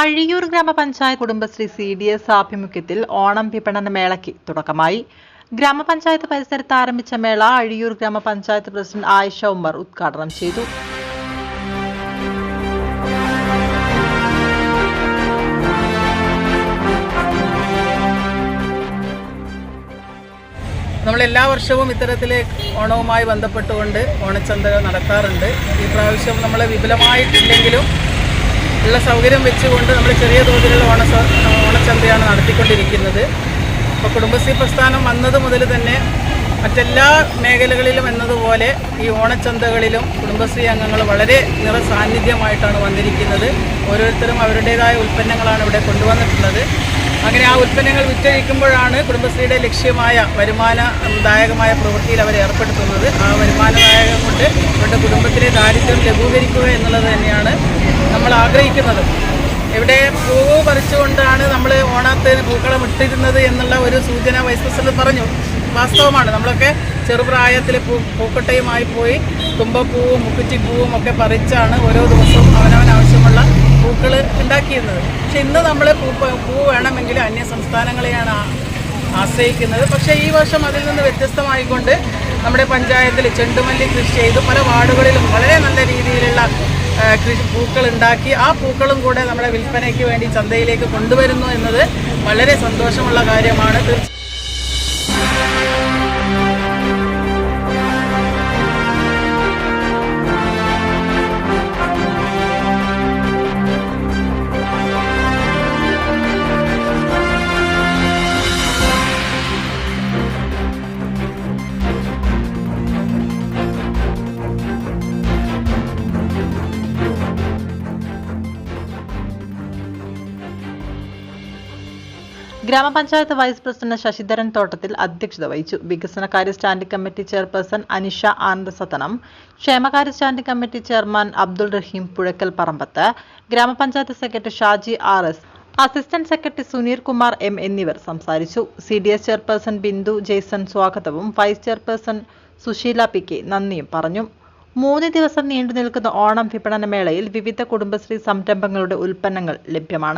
അഴിയൂർ ഗ്രാമപഞ്ചായത്ത് Kudumbashree C D S ആഭിമുഖ്യത്തിൽ ഓണം വിപണന മേളയ്ക്ക് തുടക്കമായി. ഗ്രാമപഞ്ചായത്ത് പരിസരത്ത് ആരംഭിച്ച മേള അഴിയൂർ ഗ്രാമപഞ്ചായത്ത് പ്രസിഡന്റ് ആയിഷ ഉമ്മർ ഉദ്ഘാടനം ചെയ്തു. നമ്മൾ എല്ലാ വർഷവും ഇത്തരത്തിലെ ഓണവുമായി ബന്ധപ്പെട്ടുകൊണ്ട് ഓണച്ചന്തകൾ നടത്താറുണ്ട്. ഈ പ്രാവശ്യം നമ്മൾ വിപുലമായിട്ടില്ലെങ്കിലും ഉള്ള സൗകര്യം വെച്ചുകൊണ്ട് നമ്മൾ ചെറിയ തോതിലുള്ള ഓണ ഓണച്ചന്തയാണ് നടത്തിക്കൊണ്ടിരിക്കുന്നത്. അപ്പോൾ കുടുംബശ്രീ പ്രസ്ഥാനം വന്നത് മുതൽ തന്നെ മറ്റെല്ലാ മേഖലകളിലും എന്നതുപോലെ ഈ ഓണച്ചന്തകളിലും കുടുംബശ്രീ അംഗങ്ങൾ വളരെ നിറസാന്നിധ്യമായിട്ടാണ് വന്നിരിക്കുന്നത്. ഓരോരുത്തരും അവരുടേതായ ഉൽപ്പന്നങ്ങളാണ് ഇവിടെ കൊണ്ടുവന്നിട്ടുള്ളത്. അങ്ങനെ ആ ഉൽപ്പന്നങ്ങൾ വിറ്റഴിക്കുമ്പോഴാണ് കുടുംബശ്രീയുടെ ലക്ഷ്യമായ വരുമാനദായകമായ പ്രവൃത്തിയിൽ അവർ ഏർപ്പെടുത്തുന്നത്. ആ വരുമാനദായകം കൊണ്ട് അവരുടെ കുടുംബത്തിലെ ദാരിദ്ര്യം ലഘൂകരിക്കുക എന്നുള്ളത് തന്നെയാണ് ആഗ്രഹിക്കുന്നത് ഇവിടെ പൂവ് പറിച്ചുകൊണ്ടാണ് നമ്മൾ ഓണത്തിന് പൂക്കളം ഇട്ടിരുന്നത് എന്നുള്ള ഒരു സൂചന വൈസ് പ്രസിഡന്റ് പറഞ്ഞു. വാസ്തവമാണ്. നമ്മളൊക്കെ ചെറുപ്രായത്തിൽ പൂ പൂക്കട്ടയുമായി പോയി തുമ്പപ്പൂവും മുക്കുറ്റിപ്പൂവും ഒക്കെ പറിച്ചാണ് ഓരോ ദിവസവും അവനവൻ ആവശ്യമുള്ള പൂക്കൾ ഉണ്ടാക്കിയിരുന്നത്. പക്ഷെ ഇന്ന് നമ്മൾ പൂ പൂ വേണമെങ്കിൽ അന്യ സംസ്ഥാനങ്ങളെയാണ് ആശ്രയിക്കുന്നത്. പക്ഷേ ഈ വർഷം അതിൽ നിന്ന് വ്യത്യസ്തമായിക്കൊണ്ട് നമ്മുടെ പഞ്ചായത്തിൽ ചെണ്ടുമല്ലി കൃഷി ചെയ്ത്. പല വാർഡുകളിലും വളരെ നല്ല രീതിയിലുള്ള കൃഷി പൂക്കൾ ഉണ്ടാക്കി. ആ പൂക്കളും കൂടെ നമ്മുടെ വിൽപ്പനയ്ക്ക് വേണ്ടി ചന്തയിലേക്ക് കൊണ്ടുവരുന്നു എന്നത് വളരെ സന്തോഷമുള്ള കാര്യമാണ്. തീർച്ചയായും ഗ്രാമപഞ്ചായത്ത് വൈസ് പ്രസിഡന്റ് ശശിധരൻ തോട്ടത്തിൽ അധ്യക്ഷത വഹിച്ചു. വികസനകാര്യ standing committee chairperson Anisha Anandasathanam ക്ഷേമകാര്യ standing committee chairman Abdul Rahim Puzhakkal Parambath ഗ്രാമപഞ്ചായത്ത് secretary Shaji R S assistant secretary Suneer Kumar M എന്നിവർ സംസാരിച്ചു. C D S chairperson Bindu Jaison സ്വാഗതവും vice chairperson Susheela P K നന്ദിയും പറഞ്ഞു. മൂന്ന് ദിവസം നീണ്ടുനിൽക്കുന്ന ഓണം വിപണന മേളയിൽ വിവിധ കുടുംബശ്രീ സംരംഭങ്ങളുടെ ഉൽപ്പന്നങ്ങൾ ലഭ്യമാണ്.